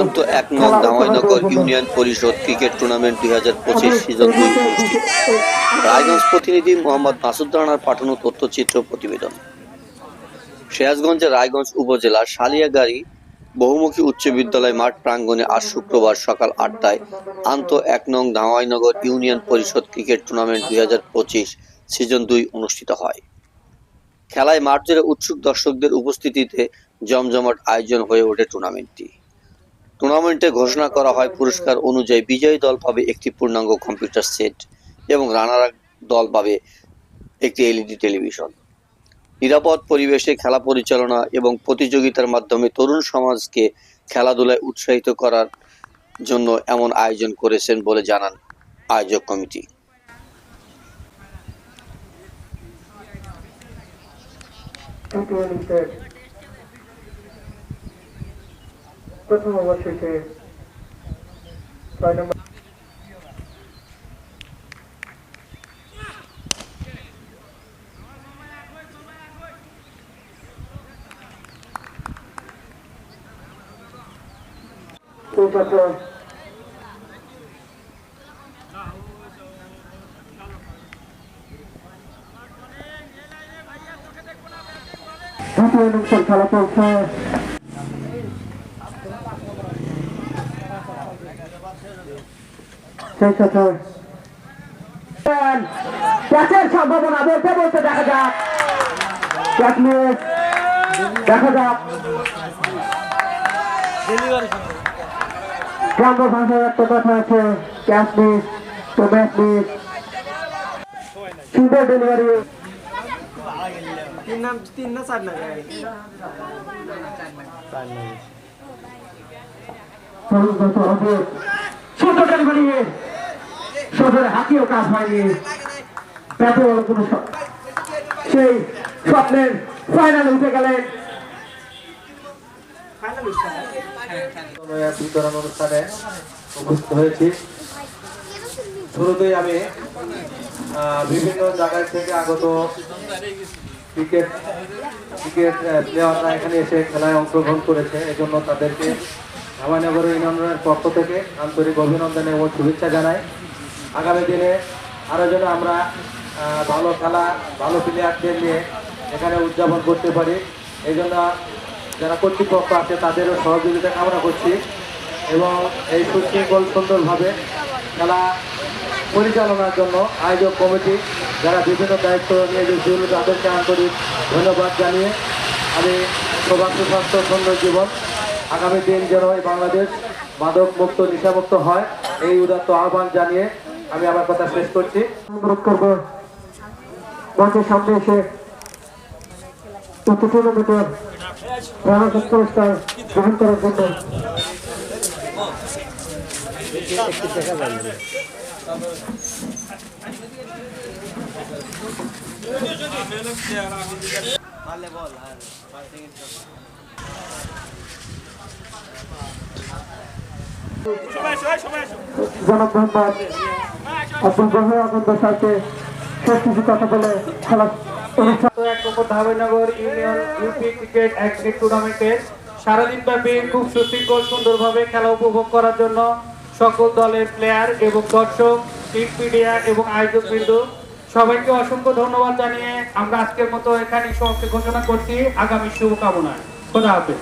আন্ত এক নং দামাইনগর ইউনিয়ন পরিষদ ক্রিকেট টুর্নামেন্ট দুই হাজার পঁচিশ সিজন দুই। অনুষ্ঠিত রায়গঞ্জ প্রতিনিধি মোহাম্মদ মাসুদ রানার পাঠানো তথ্যচিত্র প্রতিবেদন। সিরাজগঞ্জের রায়গঞ্জ উপজেলার সালিয়াগাড়ি বহুমুখী উচ্চ বিদ্যালয় মাঠ প্রাঙ্গণে আজ শুক্রবার সকাল আটটায় আন্ত এক নং ধাওয়াইনগর ইউনিয়ন পরিষদ ক্রিকেট টুর্নামেন্ট দুই হাজার পঁচিশ সিজন দুই অনুষ্ঠিত হয়। খেলায় মাঠ জুড়ে উৎসুক দর্শকদের উপস্থিতিতে জমজমাট আয়োজন হয়ে ওঠে টুর্নামেন্টটি। টুর্নামেন্টে ঘোষণা করা হয় পুরস্কার অনুযায়ী বিজয়ী দল পাবে একটি পূর্ণাঙ্গ কম্পিউটার সেট এবং রানার দল পাবে একটি এলইডি টেলিভিশন। নিরাপদ পরিবেশে খেলা পরিচালনা এবং প্রতিযোগিতার মাধ্যমে তরুণ সমাজকে খেলাধুলায় উৎসাহিত করার জন্য এমন আয়োজন করেছেন বলে জানান আয়োজক কমিটি। তৃতীয় ইনিংসে প্রথম ওভার শেষে ছয় নম্বর সেই সাথে দ্বিতীয় ইনিংসের খেলা চলছে সেই সাথে ক্যাচের সম্ভাবনা বলতে বলতে দেখা যাক। ক্যাচ মিস দেখা যাক। গ্রাম্য ভাষায় একটা কথা আছে ক্যাচ মিস তো ম্যাচ মিস সুন্দর ডেলিভারি। তিন না তিন না চার না পরিণত হবে ছোট ডেলিভারি। সদরে হাতিও কাজ হয়নি। বলো কোনো সেই স্বপ্নের ফাইনালে উঠে গেলেন বিতরণ অনুষ্ঠানে উপস্থিত হয়েছি। শুরুতেই আমি আহ, বিভিন্ন জায়গায় থেকে আগত ক্রিকেট ক্রিকেট প্লেয়াররা এখানে এসে খেলায় অংশগ্রহণ করেছে। এজন্য তাদেরকে রামানগর ইউনিয়নের পক্ষ থেকে আন্তরিক অভিনন্দন এবং শুভেচ্ছা জানাই। আগামী দিনে আরও যেন আমরা ভালো খেলা, ভালো প্লেয়ারদের নিয়ে এখানে উদযাপন করতে পারি। এই জন্য যারা কর্তৃপক্ষ আছে, তাদেরও সহযোগিতা কামনা করছি এবং এই সুশৃঙ্খল সুন্দরভাবে খেলা পরিচালনার জন্য আয়োজক কমিটি যারা বিভিন্ন দায়িত্ব নিয়ে ছিল তাদেরকে আন্তরিক ধন্যবাদ জানিয়ে আমি সৌভাগ্য, স্বাস্থ্য, সুন্দর জীবন আগামী দিন যেন বাংলাদেশ মাদক মুক্ত, নেশামুক্ত হয়, এই উদাত্ত আহ্বান জানিয়ে আমি আমার কথা শেষ করছি। অনুরোধ করব মঞ্চের সামনে এসে টুর্নামেন্টের রানার্স পুরস্কার গ্রহণ করার জন্য আব্দুল বহার আনন্দ স্যারকে শেষ কিছু কথা বলে খেলা উপভোগ করার জন্য সকল দলের প্লেয়ার এবং দর্শক এবং সবাইকে অসংখ্য ধন্যবাদ জানিয়ে আমরা আজকের মতো এখানে সমাপ্তি ঘোষণা করছি। আগামী শুভকামনায়। খোদা হাফেজ।